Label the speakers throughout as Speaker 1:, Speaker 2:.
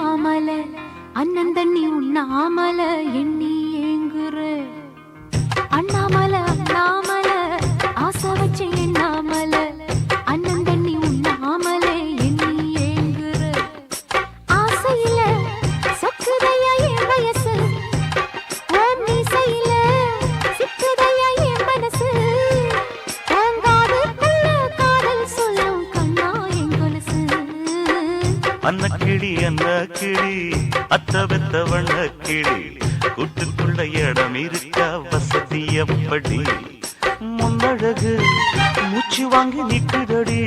Speaker 1: எண்ணாமல அண்ணன் தண்ணி உண்ணாமல எண்ணி ஏங்குற அண்ணாமலை அன்ன கிளி அன்ன கிளி அத்த வெத்த வண்ண கிளி. கூட்டுக்குள்ள இடம் இருக்க வசதி எப்படி? முன்னழகு மூச்சு வாங்கி நிற்குதடி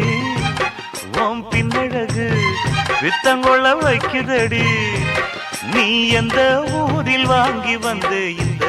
Speaker 1: ஓம் பின்னழகு வித்தங்கொள்ள வைக்குதடி. நீ எந்த ஊரில் வாங்கி வந்து இந்த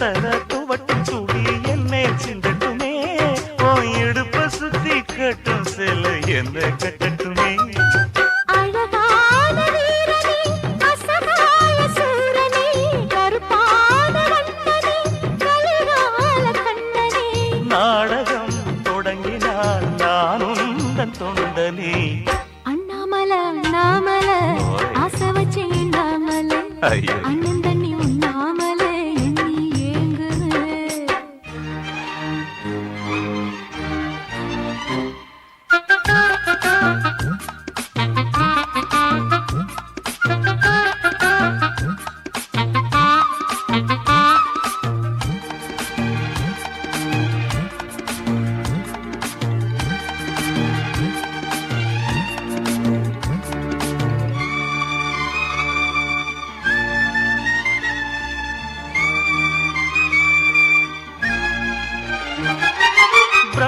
Speaker 1: ஈரத்தல துவட்டும் துளி என்னை சிந்தட்டுமே. ஓ இடுப்ப சுத்தி கட்டும் சில என்ன கட்டட்டுமே. நாடகம் தொடங்கினால் நானும் தன் தொண்டனே.
Speaker 2: அண்ணாமல அண்ணாமல ஆசை வச்சு எண்ணாமல
Speaker 1: ஐயோ.
Speaker 2: அண்ணன்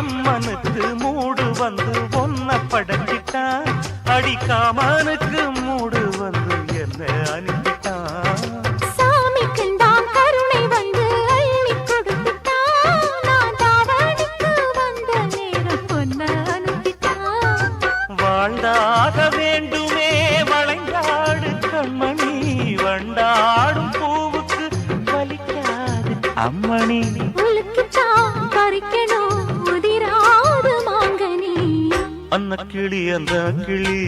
Speaker 1: பிரம்மனுக்கு மூடு வந்து ஒன்ன படைச்சிட்டான் அடிக்காமனுக்கு மூடு வந்து என்ன அனுப்பிட்டான். வாழ்ந்தாக வேண்டுமே வளைந்தாடு கண்மணி. வண்டாடும் பூவுக்கு வலிக்காது அம்மணி.
Speaker 2: உலுக்கித்தான் பறிக்கணும்.
Speaker 1: அன்ன கிளி அந்த கிளி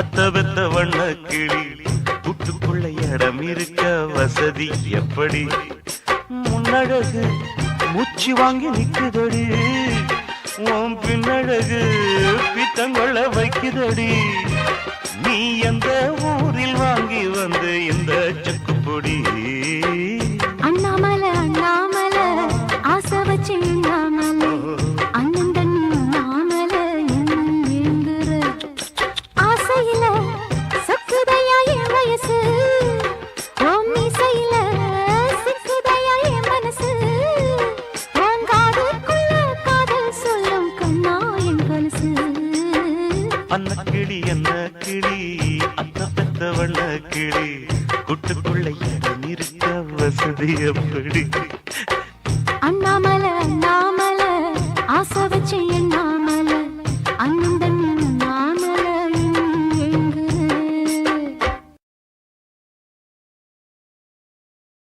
Speaker 1: அத்த வெத்த வண்ண கிளி. புட்டுக்குள்ள இடம் இருக்க வசதி எப்படி? முன்னழகு மூச்சு வாங்கி நிக்குதடி. உன் பின்னழகு பித்தங்கொள்ள வைக்குதடி. நீ எந்த ஊரில் வாங்கி வந்து இந்த கிளி கூட்டுக்குள்ள இடம் இருக்க வசதி எப்படி?
Speaker 2: அண்ணாமலை அண்ணாமலை ஆசை வச்சு எண்ணாமல.